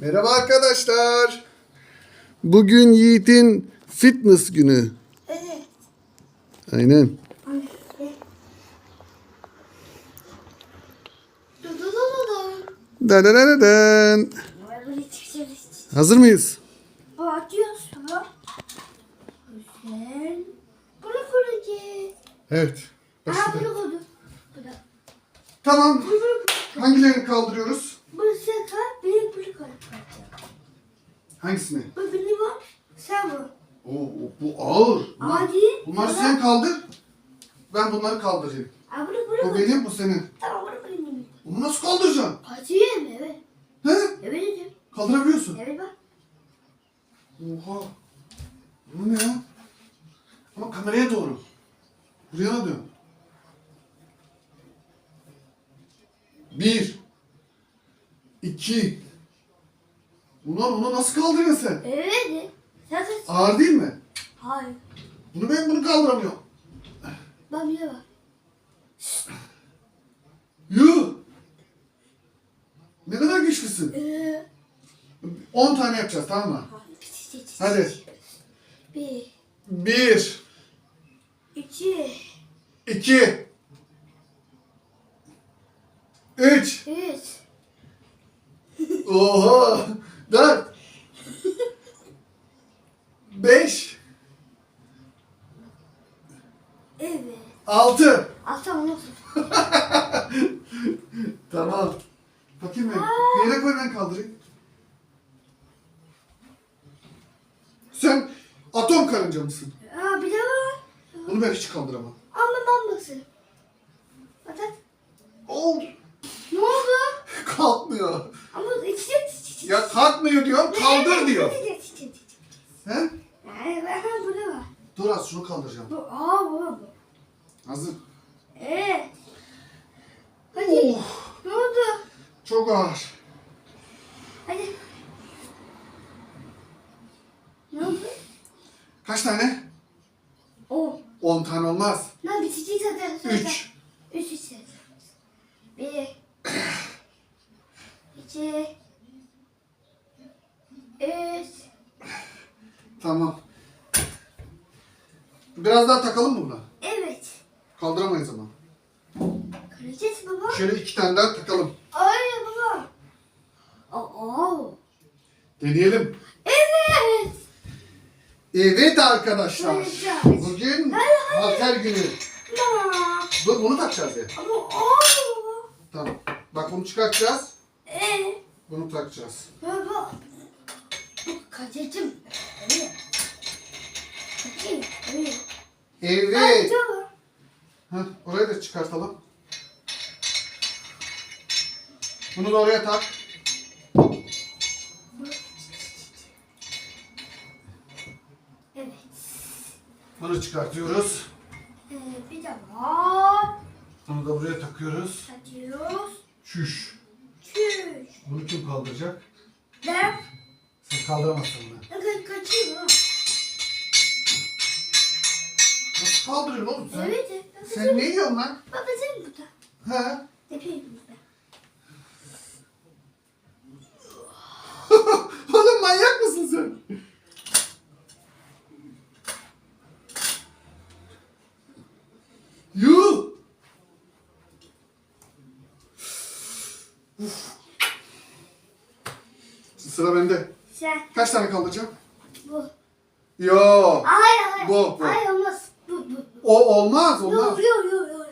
Merhaba arkadaşlar. Bugün Yiğit'in fitness günü. Evet. Aynen. Dur. Dadadadadan. Böyle çıkacağız. Hazır mıyız? Bakıyoruz tamam. Güzel. Bunu kuracağız. Evet. Başladı. bunu koydum. Bu da. Tamam. Hangilerini kaldırıyoruz? Sen kal. Benim bunu. Hangisini? Bu benim o. Sen bu. Oo, bu ağır. Hadi. Bunları Tamam. sen kaldır. Ben bunları kaldırayım. Aa, bunu bunu Bu benim, bu senin. Tamam bunu benim. Bunu nasıl kaldıracaksın? Kaçıyor mu? Evet. He? Evet dedim. Kaldırabiliyorsun. Evet bak. Oha. Bu ne ya? Ama kameraya doğru. Buraya dön. Bir. İki. Ulan onu nasıl kaldırıyorsun sen? Evet. Sen kaç. Ağır değil mi? Hayır. Bunu ben bunu kaldıramıyorum. Bak bir de bak. Yuh. Ne kadar güçlüsün. Ee, 10 tane yapacağız tamam mı? Hadi. Bir, Bir. iki, iki, Üç. üç, Oha. Dört. Beş. evet. Altı. Aslan nasıl? Tamam. Bakayım ben. Yere koy ben kaldırayım. Sen atom karınca mısın? Aa bir de var. Bunu ben hiç kaldıramam. Ama bombası. Bak bak. Oh, Ne oldu? kalkmıyor. Ama içecek içecek. Ya kalkmıyor diyor, kaldır diyor. He? Dur az şunu kaldıracağım. Bu, aa bu bu. Hazır. Ee. Hadi. Oh, Ne oldu? çok ağır. Hadi. Ne oldu? Kaç tane? O. 10 tane olmaz. Lan bitecek zaten. 3. Üç içecek. Bir. iki. Üç. Tamam. Biraz daha takalım mı buna? Evet. Kaldıramayız ama. Kıracağız baba. Şöyle iki tane daha takalım. Ay baba. Oo. Deneyelim. Evet. Evet arkadaşlar. Koyacağız. Bugün halter günü. Mama. Dur bunu takacağız ya. Ama oo. Tamam. Bak bunu çıkartacağız. Ee. Bunu takacağız. Baba. Bu kaçacım. Evet. Kaçayım. Evet. Evet. Heh, orayı da çıkartalım. Bunu da oraya tak. Evet. Bunu çıkartıyoruz. Ee, bir var. Bunu da buraya takıyoruz. Atıyoruz. Şuş. Çüş. Bunu kim kaldıracak? Ben Sen kaldıramazsın bunu. Nasıl kaldırıyorsun oğlum sen? Evet. evet. Sen ne yiyorsun lan? Baba sen burada. He? Yapayım burada. oğlum manyak mısın sen? Yuh! Uf. Sıra bende. Sen Kaç tane kaldıracağım? bu. Yo. Hayır hayır. Bu, bu. Hayır olmaz. O olmaz, olmaz. yok yok yok. yok.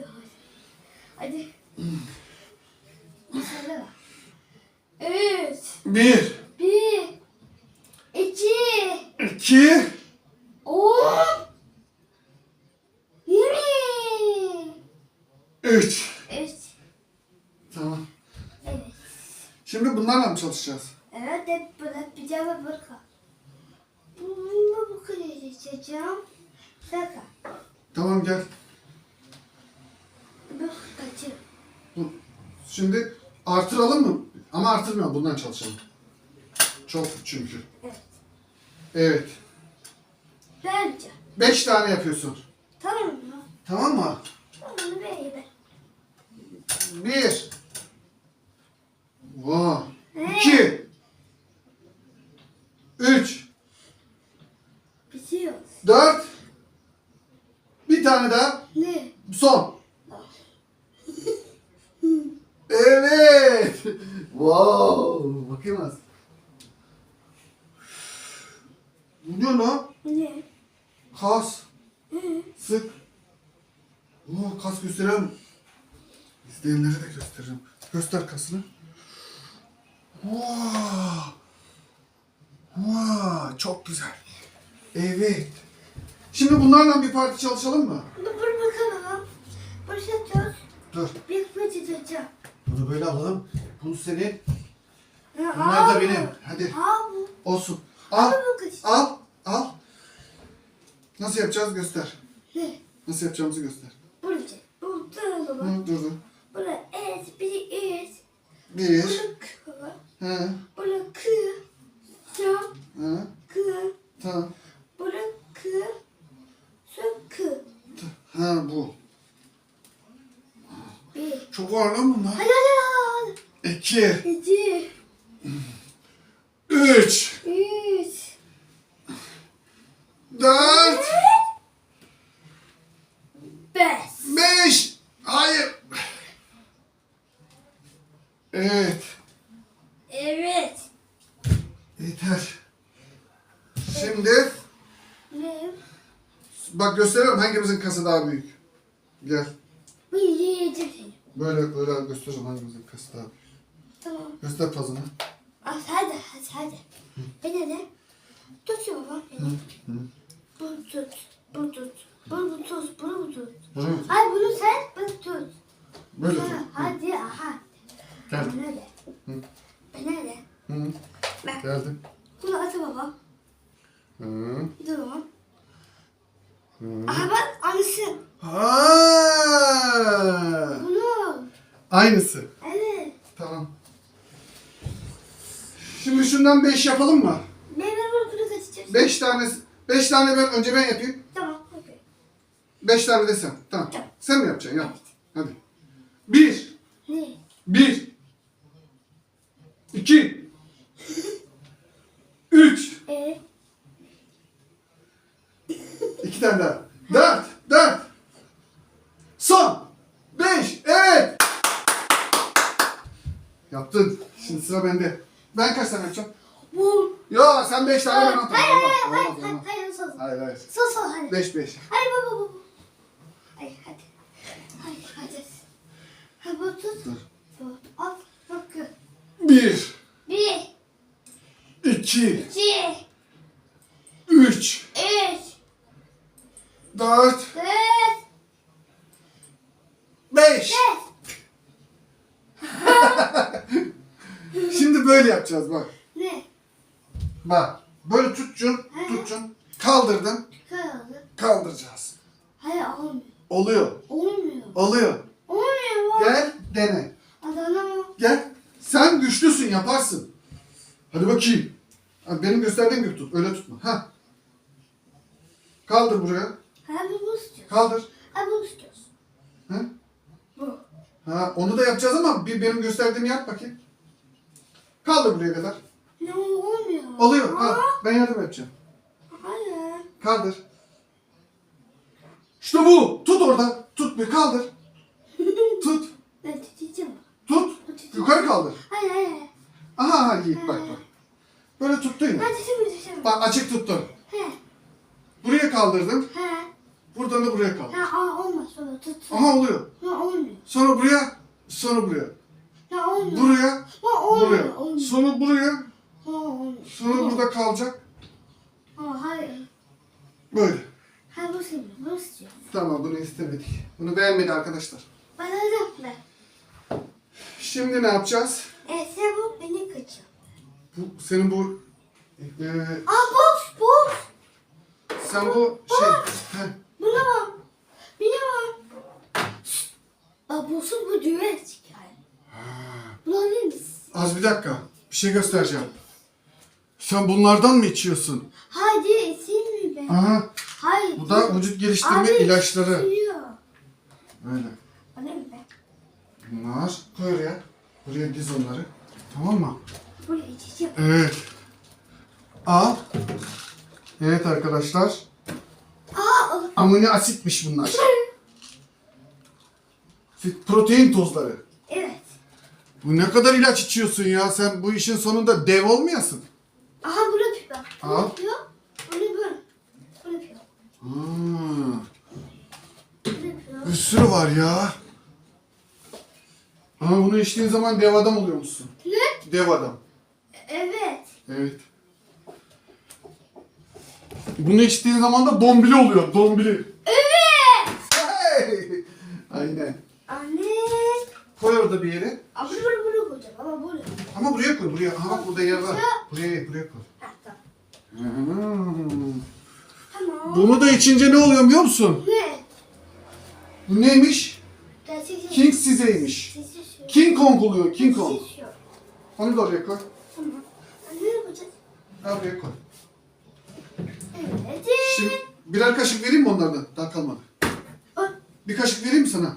Hadi. Üç. Bir, Bir. iki, iki, On. Yirmi. üç. Üç. Tamam. Evet. Şimdi bunlarla mı çalışacağız? Evet hep böyle pijama burka. Bunu bu kadar seçeceğim. Şaka. Tamam gel. Bak kaçı. Şimdi artıralım mı? Ama artırmayalım bundan çalışalım. Çok çünkü. Evet. Evet. Bence. Beş tane yapıyorsun. Tamam mı? Tamam mı? Tamam beybe. Bir. Vaa. Ee? İki. Üç. Bitiyor. Dört. Göster kasını. Wow. Wow, çok güzel. Evet. Şimdi bunlarla bir parti çalışalım mı? Dur bakalım. Başlatıyoruz. Dur. Bir fıçı tutacağım. Bunu böyle alalım. Bu senin. Bunlar da benim. Hadi. Al bu. Olsun. Al Al. bu kız. Al. Al. Nasıl yapacağız göster. Ne? Nasıl yapacağımızı göster. Burada. Burada. Hı, dur dur. Burada et. Bir et. Bir. Burada kı. He. Burada kı. Ya. He. Kı. Tamam. Burada kı. Şu kı. Ha bu. Bir. Çok ağır lan bunlar. Hadi hadi hadi. İki. Üç. Üç. Dört. Beş. Beş. Hayır. Evet. Evet. Yeter. Şimdi Ne? bak gösteriyorum hangimizin kası daha büyük. Gel. Bu yiyecek. Böyle böyle göstereceğim hangimizin kası daha büyük. Tamam. Göster pazını. Hadi hadi hadi. Beni de tut ya baba. Bunu tut. Bunu tut. Bunu tut. Bunu tut. Böyle mi? Ay bunu sen bunu tut. Böyle tut. hadi aha. Gel. Bana de. Bana de. Geldim. Bunu at baba. Hı. Dur baba. Aha bak aynısı. Ha. Bunu. Aynısı. Evet. Tamam. Şimdi şundan 5 yapalım mı? Ben ben bunu kaçacağım. 5 tane 5 tane ben önce ben yapayım. Tamam. okey. 5 tane de sen. Tamam. Tamam. Sen mi yapacaksın? Yap. Hadi. 1 Ne? 1 2 3 Evet. 2 tane daha. 4 4 Son 5 Evet. Yaptın. Şimdi sıra bende. Ben kaç tane yapacağım? Bu. Yo sen 5 tane ben Hayır atarım. hayır Olmaz, hayır olmaz, hayır olmaz. hayır sus. Hayır hayır. Sus sus hadi. 5 5. Hayır baba baba. Hayır hadi. Hayır hadi. Ha bu tut. Dur. Al bakın. 1 Bir, 2 iki, 3 üç, 4 dört, 5 beş. Şimdi böyle yapacağız bak. Ne? Bak. Böyle tutacaksın, tutacaksın. Kaldırdın, Kaldı. kaldıracağız. Hayır olmuyor. Oluyor, Olmuyor. oluyor. Olmuyor. Gel, dene. Adana. Gel. Sen güçlüsün, yaparsın. Hadi bakayım. Ha, Benim gösterdiğim gibi tut, öyle tutma. Ha. Kaldır buraya. Ha bunu istiyoruz. Kaldır. Ha bunu istiyoruz. Ha? Bu. Ha, onu da yapacağız ama bir benim gösterdiğimi yap bakayım. Kaldır buraya kadar. Ne olmuyor? Oluyor. Ha, ben yardım edeceğim. Hayır. Kaldır. İşte bu. Tut orada. Tut bir kaldır. Tut. Ben tutacağım. Tut. Yukarı kaldır. Hayır hayır. Aha aha Yiğit bak bak. Böyle tuttun ya. Ben tutacağım. Bak açık tuttun. He. Buraya kaldırdın. He. Buradan da buraya kaldır. Ha aa, olmaz sonra tut. Aha oluyor. Ha olmuyor. Sonra buraya. Sonra buraya. Ha olmuyor. Buraya. Ha olmuyor. Buraya. Olmuyor. Sonra buraya. Ha olmuyor. Sonra burada kalacak. Ha hayır. Böyle. Ha bu senin. Bu istiyor. Tamam bunu istemedik. Bunu beğenmedi arkadaşlar. Alacağım ben. Şimdi ne yapacağız? E sen bu beni kaçıyor. Bu, senin bu e, Aa box box. sen bu şey heh, Buna bak. Buna bak. Aa bu düğme çıkıyor. Mısın? Az bir dakika. Bir şey göstereceğim. Sen bunlardan mı içiyorsun? Hadi isim mi ben? Aha. Hayır. Bu da vücut geliştirme Abi, ilaçları. istiyor. Böyle. Alır mı ben? Bunlar. Koy oraya. Buraya diz onları. Tamam mı? Buraya içeceğim. Evet. Al. Evet arkadaşlar. Aa. Amino asitmiş bunlar. Protein tozları. Bu ne kadar ilaç içiyorsun ya? Sen bu işin sonunda dev olmayasın. Aha bunu yapıyor. Bunu Al. yapıyor. Bunu böyle. Bunu yapıyor. Hmm, Bunu yapıyor. bir sürü var ya. Ama bunu içtiğin zaman dev adam oluyormuşsun. Ne? Dev adam. Evet. Evet. Bunu içtiğin zaman da dombili oluyor. Dombili. Evet. Hey! Aynen. Anne. Koy orada bir yere. Ama bunu bunu bunu koyacağım. Ama bunu. Ama buraya koy. Buraya. Aha bak burada yer var. Buraya, buraya koy. Hmm. Bunu da içince ne oluyor biliyor musun? Ne? Bu neymiş? Gerçekten. King Sizeymiş. Ses yaşıyor. King Kong oluyor. King Kong. Onu da oraya koy. Ha buraya koy. Evet. Şimdi birer kaşık vereyim mi onlardan? Daha kalmadı. Bir kaşık vereyim mi sana?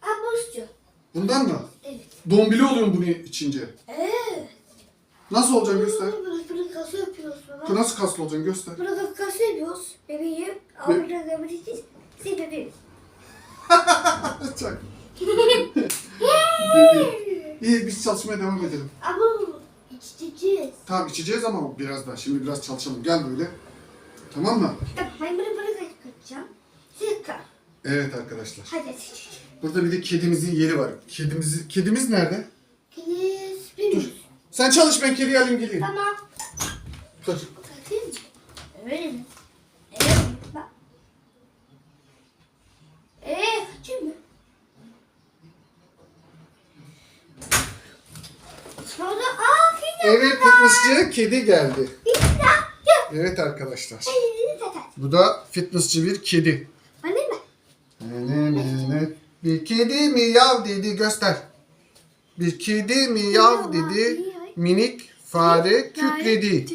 Ha bu istiyor. Bundan mı? Evet. Dombili oluyorsun bunu içince. Evet. Nasıl olacaksın göster. Böyle böyle kası yapıyoruz baba. Nasıl kaslı olacaksın göster. Burada kası yapıyoruz. Bebeğim. Ama burada da bir şey. Siz bebeğim. Çak. İyi biz çalışmaya devam edelim. Ama içeceğiz. Tamam içeceğiz ama biraz daha. Şimdi biraz çalışalım. Gel böyle. Tamam mı? Tamam ben bunu böyle kaçacağım. Kal. Evet arkadaşlar. Hadi seçelim. Burada bir de kedimizin yeri var. Kedimizi, kedimiz nerede? Kilis Dur. Sen çalış ben kediyi alayım geleyim. Tamam. Dur. Bakayım mı? Öyle mi? Evet. Bak. Sonra aa kedi. Evet fitnessçi kedi geldi. Bir. Evet arkadaşlar. Elini. Bu da fitnessçi bir kedi. Bana mı? Ne, ne, ne. Bir kedi miyav dedi göster. Bir kedi miyav dedi. Minik fare kükredi.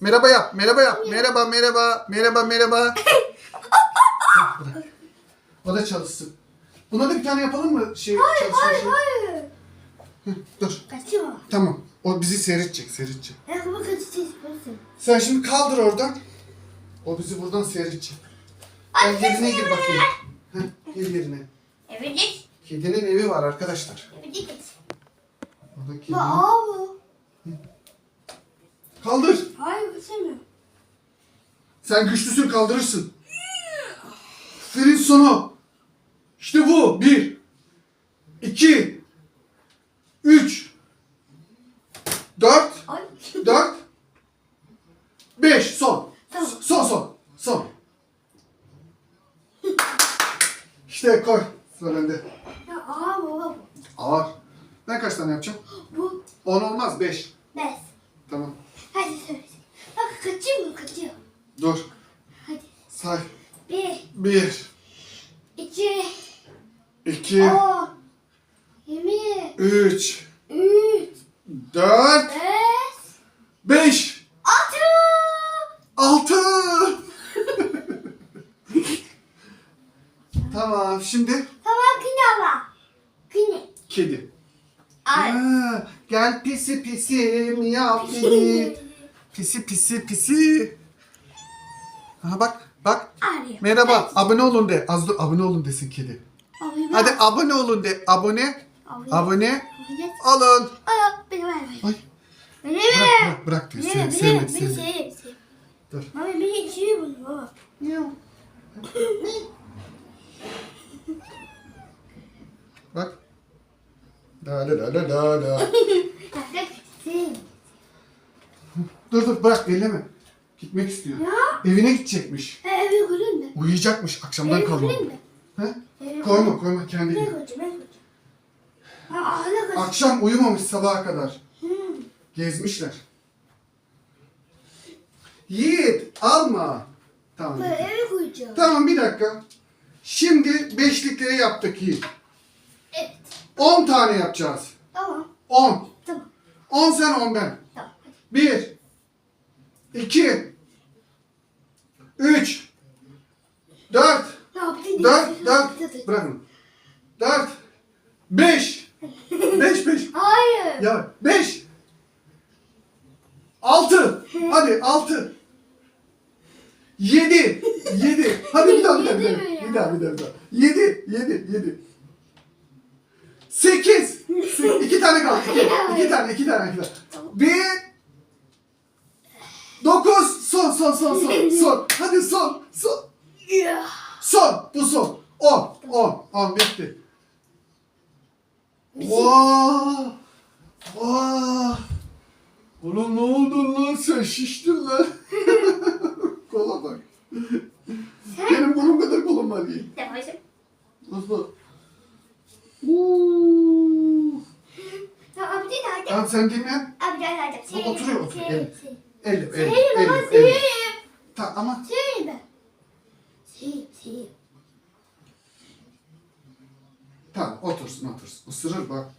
Merhaba yap, merhaba yap. Merhaba, merhaba, merhaba, merhaba. Bırak. o da çalışsın. Buna da bir tane yapalım mı? Şey, çalışma Hayır şey? hayır. Dur. Kaçıyor. Tamam. O bizi seyredecek, seyredecek. Kaçacağız. Burası. Sen şimdi kaldır oradan. O bizi buradan seyredecek. Sen yerine gir bakayım. Yerine. Evet git. Kedinin evi var arkadaşlar. Evet git. Orada kedi. Bu aa bu. Kaldır. Hayır kaçamıyor. Sen güçlüsün kaldırırsın. Aferin sonu. İşte bu. Bir. iki, Üç. Dört. Ay. Dört. Beş. Son. Tamam. Son son. Son. İşte koy. Sıra bende. Ya aa baba bu. Ağır. Ben kaç tane yapacağım? Bu Beş. bez. Tamam. Hadi söyle. Bak kaçıyor mu kaçıyor. Dur. Hadi. Say. Bir, Bir. iki, iki, on, yirmi, Üç. üç, Dört. beş, Beş. altı. Altı. tamam şimdi Tamam kine var. Kine. kedi. Pisi pisi miyav kedi. Pisi pisi pisi. Ha bak bak. Arıyor. Merhaba abone olun de. Az dur abone olun desin kedi. Abi Hadi abone olun de. Abone. Abi. Abone Abi. olun. Aa, beni ver. Ay Beni bırak ver. bırak bırak diyor. Beni Sev, ver. Beni sevmedi sevmedi. Dur. Baba beni içiyor bunu baba. Bak. La la la la la la. Bak seveyim. Dur dur bırak elleme. Gitmek istiyor. Ya. Evine gidecekmiş. Ha, eve koyayım mı? Uyuyacakmış akşamdan Eve kalma. koyayım mı? He? Eve Koyma koyma kendi gibi. koyacağım? Ne koyacağım? Aa, ne? Akşam uyumamış sabaha kadar. Gezmişler. Yiğit alma. Tamam. Eve koyacağım. Tamam bir dakika. Şimdi beşlikleri yaptık Yiğit. Evet. 10 tane yapacağız. Tamam. 10. 10 sen 10 ben. Tamam. 1 2 3 4 Ne yaptın? 4 4 bırakın. 4 5 5 5 Hayır. Ya 5 6 Hadi 6 7 7 Hadi bir daha bir daha bir Yedi daha mi ya? bir daha bir daha 7 7 7 Sekiz. İki tane kaldı. İki, iki tane, iki tane, iki tane. Bir. Dokuz. Son, son, son, son, son. Hadi son, son. Son, bu son. On, on, on bitti. Vaa! Vaa! Oğlum ne oldu lan sen şiştin lan. Kola bak. Benim kolum kadar kolum var. Tamam. Nasıl? Uuu. Tamam abi de hadi. Tamam sen dinlen. Abi de hadi. O oturuyor, oturuyor. Elif, Seyir baba Elif, Elif. seyir. Tamam ama Seyir ben. Seyir seyir. tamam otursun otursun. Isırır bak.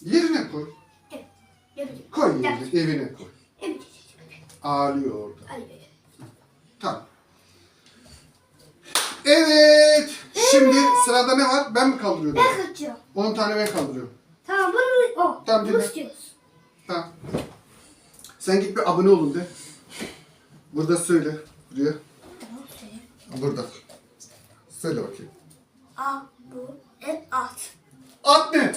Yerine koy. Evet. Yapacağım. Koy yerine, evine koy. Evet. Ağlıyor orada. Hadi. Tamam. Evet. Şimdi sırada ne var? Ben mi kaldırıyorum? Ben kaçıyorum. 10 tane ben kaldırıyorum. Tamam bunu o. Tamam, Bunu dinle. istiyoruz. Tamam. Sen git bir abone olun de. Burada söyle. Buraya. Tamam söyle. Burada. Söyle bakayım. A bu et at. At ne?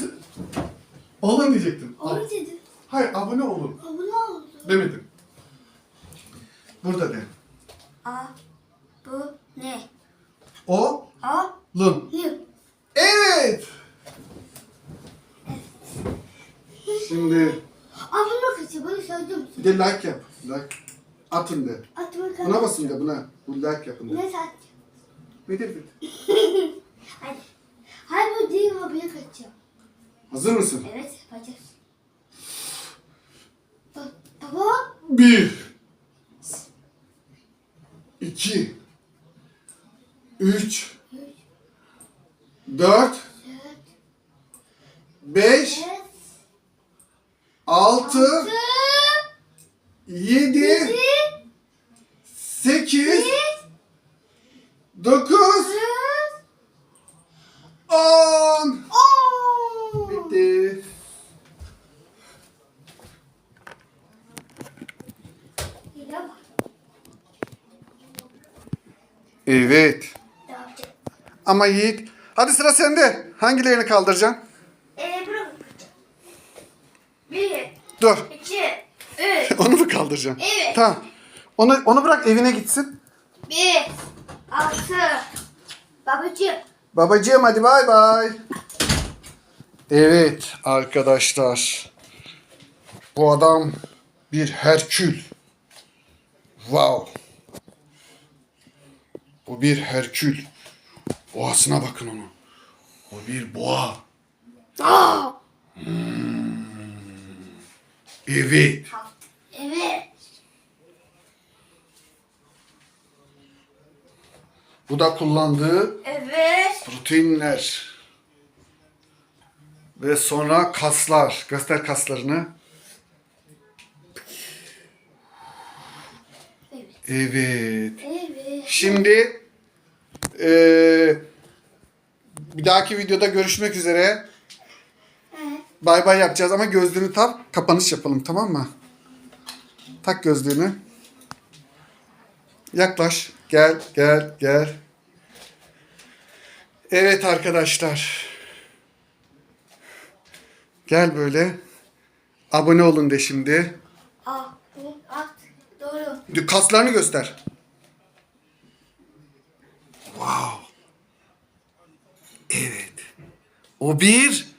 Olun diyecektim. Onu dedim. Hayır abone olun. Ne oldu? Demedim. Burada de. A bu ne? O A lun. yıl. Evet. Şimdi A bunu kaçıyor. Bunu söyledim bir de like yap. Like. Atın de. Atma kaçıyor. Buna basın de buna. Bu like yapın de. Ne saat? Nedir dedi? Hadi. Hayır bu değil beni kaçıyor. Hazır mısın? Evet yapacağız. Ba- baba. Bir. iki, Üç. Dört. Dört. Beş. Beş. Altı. Altı. Yedi. Yedi. Sekiz. Dokuz. Dokuz. On. On. Bitti. İyi ama. Evet. Ama Yiğit. Hadi sıra sende. Hangilerini kaldıracaksın? Ee, kaçacağım. Bir, Dur. iki, üç, Onu mu kaldıracaksın? Evet. Tamam. Onu, onu bırak evine gitsin. bir, altı. Babacığım. Babacığım hadi bay bay. Evet arkadaşlar. Bu adam bir Herkül. Wow. Bu bir Herkül. Boğasına bakın onu. O bir boğa. Aa! Evet. Evet. Bu da kullandığı Evet. proteinler. Ve sonra kaslar. Göster kaslarını. Evet. Evet. Şimdi eee, bir dahaki videoda görüşmek üzere. Bay bay yapacağız ama gözlüğünü tak. Kapanış yapalım tamam mı? Tak gözlüğünü. Yaklaş. Gel gel gel. Evet arkadaşlar. Gel böyle. Abone olun de şimdi. A, bu, at. Doğru. Kaslarını göster. Wow. Evet. O bir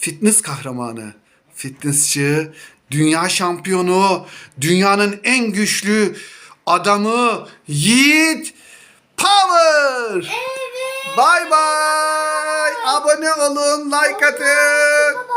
fitness kahramanı. Fitnessçi, dünya şampiyonu, dünyanın en güçlü adamı Yiğit Power. Evet. Bye bye. Abone olun, like atın.